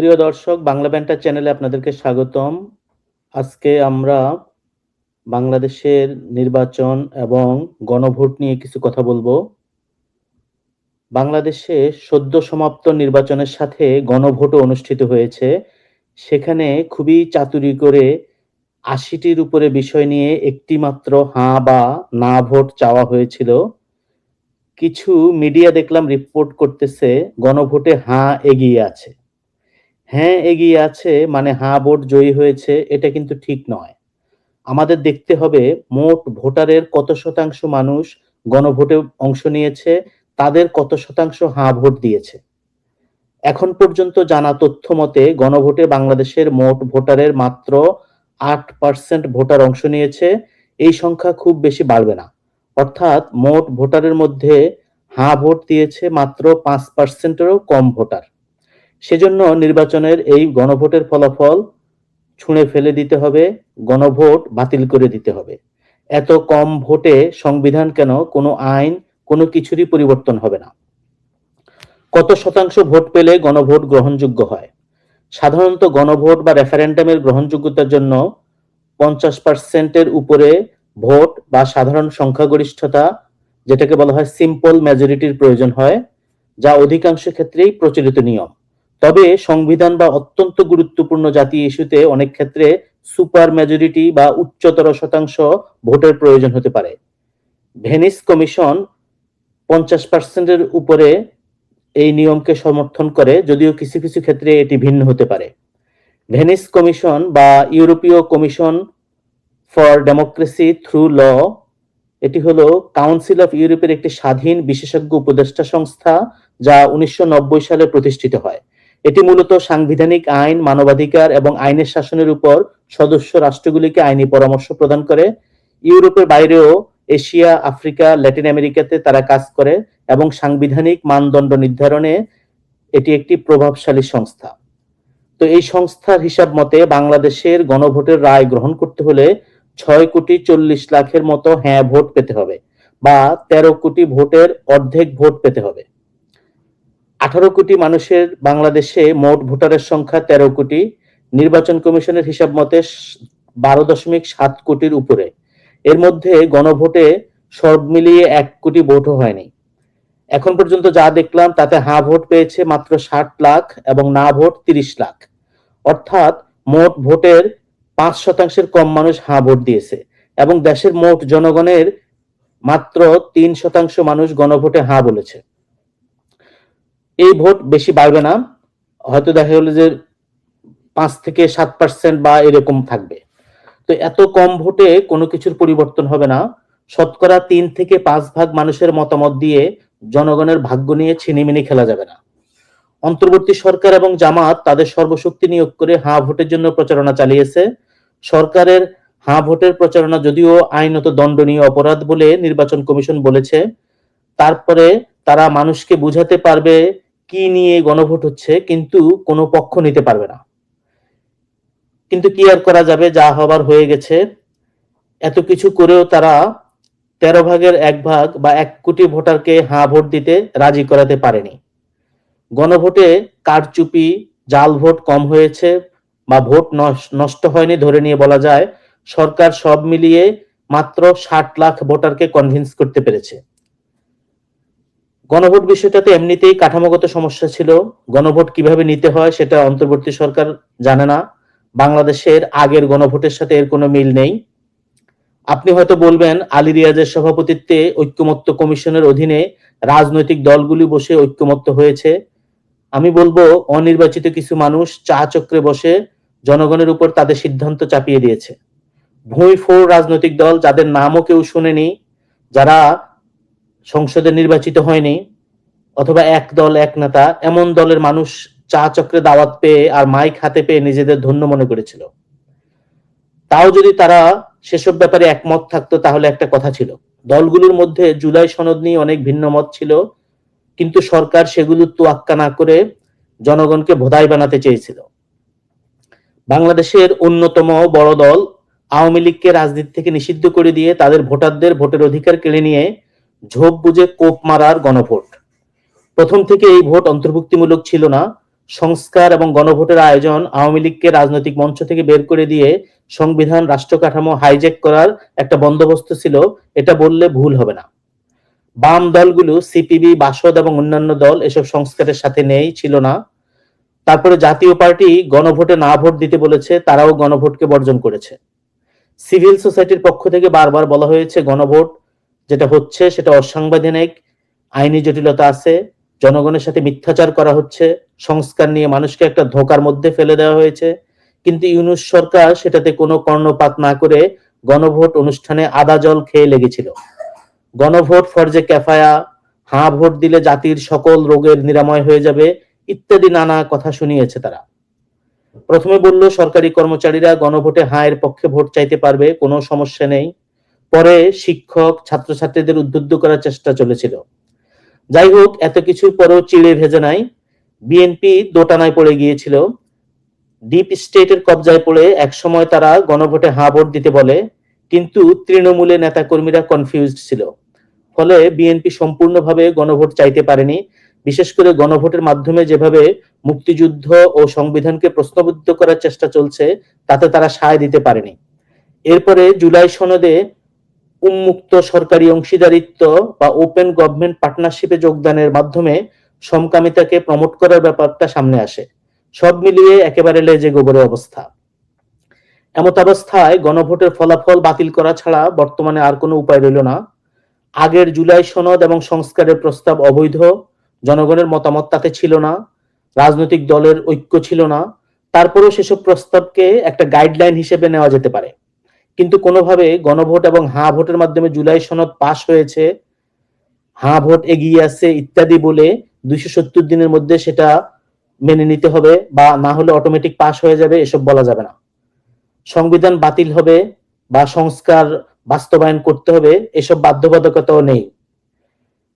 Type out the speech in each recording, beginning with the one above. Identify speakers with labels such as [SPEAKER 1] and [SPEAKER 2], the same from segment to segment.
[SPEAKER 1] প্রিয় দর্শক, বাংলা ব্যান্টার চ্যানেলে আপনাদেরকে স্বাগতম। আজকে আমরা বাংলাদেশের নির্বাচন এবং গণভোট নিয়ে কিছু কথা বলব। বাংলাদেশে সদ্য সমাপ্ত নির্বাচনের সাথে গণভোটও অনুষ্ঠিত হয়েছে। সেখানে খুবই চাতুরি করে আশিটির উপরে বিষয় নিয়ে একটি মাত্র হাঁ বা না ভোট চাওয়া হয়েছিল। কিছু মিডিয়া দেখলাম রিপোর্ট করতেছে গণভোটে হাঁ এগিয়ে আছে। হ্যাঁ এগিয়ে আছে মানে হাঁ ভোট জয়ী হয়েছে, এটা কিন্তু ঠিক নয়। আমাদের দেখতে হবে, মোট ভোটারের কত শতাংশ মানুষ গণভোটে অংশ নিয়েছে, তাদের কত শতাংশ হাঁ ভোট দিয়েছে। এখন পর্যন্ত জানা তথ্য মতে, গণভোটে বাংলাদেশের মোট ভোটারের মাত্র আট পার্সেন্ট ভোটার অংশ নিয়েছে, এই সংখ্যা খুব বেশি বাড়বে না। অর্থাৎ মোট ভোটারের মধ্যে হাঁ ভোট দিয়েছে মাত্র পাঁচ পার্সেন্টেরও কম ভোটার। সেজন্য নির্বাচনের এই গণভোটের ফলাফল ছুঁড়ে ফেলে দিতে হবে, গণভোট বাতিল করে দিতে হবে। এত কম ভোটে সংবিধান কেন কোনো আইন কোনো কিছুরই পরিবর্তন হবে না? কত শতাংশ ভোট পেলে গণভোট গ্রহণযোগ্য হয়? সাধারণত গণভোট বা রেফারেন্ডামের গ্রহণযোগ্যতার জন্য পঞ্চাশ পার্সেন্টের উপরে ভোট বা সাধারণ সংখ্যাগরিষ্ঠতা, যেটাকে বলা হয় সিম্পল মেজরিটির প্রয়োজন হয়, যা অধিকাংশ ক্ষেত্রেই প্রচলিত নিয়ম। তবে সংবিধান বা অত্যন্ত গুরুত্বপূর্ণ জাতি ইস্যুতে অনেক ক্ষেত্রে সুপার মেজরিটি বা উচ্চতর শতাংশ ভোটের প্রয়োজন হতে পারে। ভেনিস কমিশন পঞ্চাশ পার্সেন্টের উপরে এই নিয়মকে সমর্থন করে, যদিও কিছু কিছু ক্ষেত্রে এটি ভিন্ন হতে পারে। ভেনিস কমিশন বা ইউরোপীয় commission for democracy through law, এটি হলো কাউন্সিল অফ ইউরোপের একটি স্বাধীন বিশেষজ্ঞ উপদেষ্টা সংস্থা, যা উনিশশো নব্বই সালে প্রতিষ্ঠিত হয়। এটি মূলত সাংবিধানিক আইন, মানবাধিকার এবং আইনের শাসনের উপর সদস্য রাষ্ট্রগুলিকে আইনি পরামর্শ প্রদান করে। ইউরোপের বাইরেও এশিয়া, আফ্রিকা, ল্যাটিন আমেরিকাতে তারা কাজ করে এবং সাংবিধানিক মানদণ্ড নির্ধারণে এটি একটি প্রভাবশালী সংস্থা। তো এই সংস্থার হিসাব মতে বাংলাদেশের গণভোটের রায় গ্রহণ করতে হলে ছয় কোটি চল্লিশ লাখের মতো হ্যাঁ ভোট পেতে হবে বা তেরো কোটি ভোটের অর্ধেক ভোট পেতে হবে। আঠারো কোটি মানুষের বাংলাদেশে মোট ভোটারের সংখ্যা তেরো কোটি। নির্বাচন কমিশনের হিসাব মতে বারো দশমিক সাত কোটির উপরে। এর মধ্যে গণভোটে সব মিলিয়ে এক কোটি ভোটও হয়নি। এখন পর্যন্ত যা দেখলাম, তাতে হা ভোট পেয়েছে মাত্র ষাট লাখ এবং না ভোট তিরিশ লাখ। অর্থাৎ মোট ভোটের পাঁচ শতাংশের কম মানুষ হা ভোট দিয়েছে এবং দেশের মোট জনগণের মাত্র তিন শতাংশ মানুষ গণভোটে হা বলেছে। এই ভোট বেশি বাড়বে না। হয়তো দেখা গেলো যে পাঁচ থেকে সাত পার্সেন্ট বা এরকম থাকবে। তো এত কম ভোটে কোনো কিছুর পরিবর্তন হবে না। শতকরা তিন থেকে পাঁচ ভাগ মানুষের মতামত দিয়ে জনগণের ভাগ্য নিয়ে ছিনিমিনি খেলা যাবে না। অন্তর্বর্তী সরকার এবং জামাত তাদের সর্বশক্তি নিয়োগ করে হা ভোটের জন্য প্রচারণা চালিয়েছে। সরকারের হা ভোটের প্রচারণা যদিও আইনত দণ্ডনীয় অপরাধ বলে নির্বাচন কমিশন বলেছে। তারপরে তারা মানুষকে বুঝাতে পারবে কি নিয়ে গণভোট হচ্ছে কিন্তু কোনো পক্ষ নিতে পারবে না। কিন্তু কি আর করা যাবে? যা হবার হয়ে গেছে। এত কিছু করেও তারা তেরো ভাগের এক ভাগ বা এক কোটি ভোটারকে হা ভোট দিতে রাজি করাতে পারেনি। গণভোটে কারচুপি, জাল ভোট কম হয়েছে বা ভোট নষ্ট হয়নি ধরে নিয়ে বলা যায়, সরকার সব মিলিয়ে মাত্র ষাট লাখ ভোটারকে কনভিন্স করতে পেরেছে। গণভোট বিষয়টাতে এমনিতেই কাঠামোগত সমস্যা ছিল। গণভোট কীভাবে নিতে হয় সেটা অন্তর্বর্তী সরকার জানে না। বাংলাদেশের আগের গণভোটের সাথে এর কোনো মিল নেই। আপনি হয়তো বলবেন, আলী রিয়াজের সভাপতিত্বে ঐক্যমত্য কমিশনের অধীনে রাজনৈতিক দলগুলি বসে ঐক্যমত্য হয়েছে। আমি বলব, অনির্বাচিত কিছু মানুষ চা চক্রে বসে জনগণের উপর তাদের সিদ্ধান্ত চাপিয়ে দিয়েছে। ভূমি ফোর রাজনৈতিক দল যাদের নামও কেউ শুনেনি, যারা সংসদে নির্বাচিত হয়নি, অথবা এক দল এক নেতা, এমন দলের মানুষ চা চক্রে দাওয়াত পেয়ে আর মাইক হাতে পেয়ে নিজেদের ধন্য মনে করেছিল। তাও যদি তারা সেসব ব্যাপারে একমত থাকতো, তাহলে একটা কথা ছিল। দলগুলোর মধ্যে জুলাই সনদ নিয়ে অনেক ভিন্ন মত ছিল, কিন্তু সরকার সেগুলো তোয়াক্কা না করে জনগণকে ভোদাই বানাতে চেয়েছিল। বাংলাদেশের অন্যতম বড় দল আওয়ামী লীগকে রাজনীতি থেকে নিষিদ্ধ করে দিয়ে তাদের ভোটারদের ভোটের অধিকার কেড়ে নিয়ে ঝোপ বুঝে কোপ মারার গণভোট। প্রথম থেকে এই ভোট অন্তর্ভুক্তিমূলক ছিল না। সংস্কার এবং গণভোটের আয়োজন আওয়ামী লীগকে রাজনৈতিক মঞ্চ থেকে বের করে দিয়ে সংবিধান রাষ্ট্র কাঠামো হাইজ্যাক করার একটা বন্দোবস্ত ছিল, এটা বললে ভুল হবে না। বাম দলগুলো সিপিবি, বাসদ এবং অন্যান্য দল এসব সংস্কারের সাথে নেই, ছিল না। তারপরে জাতীয় পার্টি গণভোটে না ভোট দিতে বলেছে, তারাও গণভোটকে বর্জন করেছে। সিভিল সোসাইটির পক্ষ থেকে বারবার বলা হয়েছে, গণভোট যেটা হচ্ছে সেটা অসাংবিধানিক, আইনি জটিলতা আছে, জনগণের সাথে মিথ্যাচার করা হচ্ছে, সংস্কার নিয়ে মানুষকে একটা ধোকার মধ্যে ফেলে দেওয়া হয়েছে। কিন্তু ইউনুস সরকার সেটাতে কোনো কর্ণপাত না করে গণভোট অনুষ্ঠানে আদা জল খেয়ে লেগেছিল। গণভোট ফরজে ক্যাফায়া, হাঁ ভোট দিলে জাতির সকল রোগের নিরাময় হয়ে যাবে, ইত্যাদি নানা কথা শুনিয়েছে তারা। প্রথমে বলল, সরকারি কর্মচারীরা গণভোটে হায়ের পক্ষে ভোট চাইতে পারবে, কোনো সমস্যা নেই। পরে শিক্ষক ছাত্রছাত্রীদের উদ্বুদ্ধ করার চেষ্টা চলেছিল। যাই হোক, এত কিছুর পরেও চিড়ে ভেজে নাই। বিএনপি দোটানায় পড়ে গিয়েছিল। ডিপ স্টেটের কবজায় পড়ে একসময় তারা গণভোটে হাঁ ভোট দিতে বলে, কিন্তু তৃণমূলে নেতাকর্মীরা কনফিউজড ছিল। ফলে বিএনপি সম্পূর্ণভাবে গণভোট চাইতে পারেনি। বিশেষ করে গণভোটের মাধ্যমে যেভাবে মুক্তিযুদ্ধ ও সংবিধানকে প্রশ্নবিদ্ধ করার চেষ্টা চলছে, তাতে তারা সায় দিতে পারেনি। এরপরে জুলাই সনদে উন্মুক্ত সরকারি অংশীদারিত্ব বা ওপেন গভর্নমেন্ট পার্টনারশিপে যোগদানের মাধ্যমে সমকামিতাকে প্রমোট করার ব্যাপারটা সামনে আসে। সব মিলিয়ে একেবারে লেজে গোবরে অবস্থা। এমত অবস্থায় গণভোটের ফলাফল বাতিল করা ছাড়া বর্তমানে আর কোনো উপায় রইল না। আগের জুলাই সনদ এবং সংস্কারের প্রস্তাব অবৈধ, জনগণের মতামত তাতে ছিল না, রাজনৈতিক দলের ঐক্য ছিল না। তারপরেও সেসব প্রস্তাবকে একটা গাইডলাইন হিসেবে নেওয়া যেতে পারে। কিন্তু কোনোভাবে গণভোট এবং হাঁ ভোটের মাধ্যমে জুলাই সনদ পাশ হয়েছে, হাঁ ভোট এগিয়ে আছে ইত্যাদি বলে দুইশো সত্তর দিনের মধ্যে সেটা মেনে নিতে হবে বা না হলে অটোমেটিক পাশ হয়ে যাবে, এসব বলা যাবে না। সংবিধান বাতিল হবে বা সংস্কার বাস্তবায়ন করতে হবে, এসব বাধ্যবাধকতাও নেই।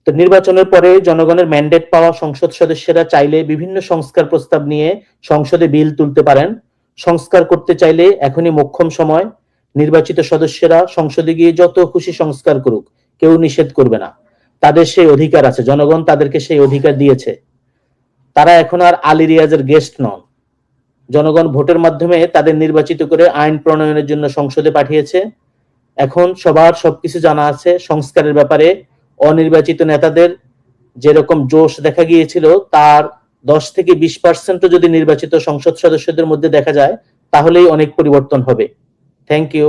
[SPEAKER 1] তো নির্বাচনের পরে জনগণের ম্যান্ডেট পাওয়া সংসদ সদস্যরা চাইলে বিভিন্ন সংস্কার প্রস্তাব নিয়ে সংসদে বিল তুলতে পারেন। সংস্কার করতে চাইলে এখনই মোক্ষম সময়। নির্বাচিত সদস্যরা সংসদে গিয়ে যত খুশি সংস্কার করুক, কেউ নিষেধ করবে না। তাদের সেই অধিকার আছে, জনগণ তাদেরকে সেই অধিকার দিয়েছে। তারা এখন আর আলী রিয়াজের গেস্ট নন। জনগণ ভোটের মাধ্যমে তাদের নির্বাচিত করে আইন প্রণয়নের জন্য সংসদে পাঠিয়েছে। এখন সবার সবকিছু জানা আছে, সংস্কারের ব্যাপারে অনির্বাচিত নেতাদের যেরকম জোশ দেখা গিয়েছিল, তার দশ থেকে বিশ পার্সেন্টও যদি নির্বাচিত সংসদ সদস্যদের মধ্যে দেখা যায়, তাহলেই অনেক পরিবর্তন হবে। Thank you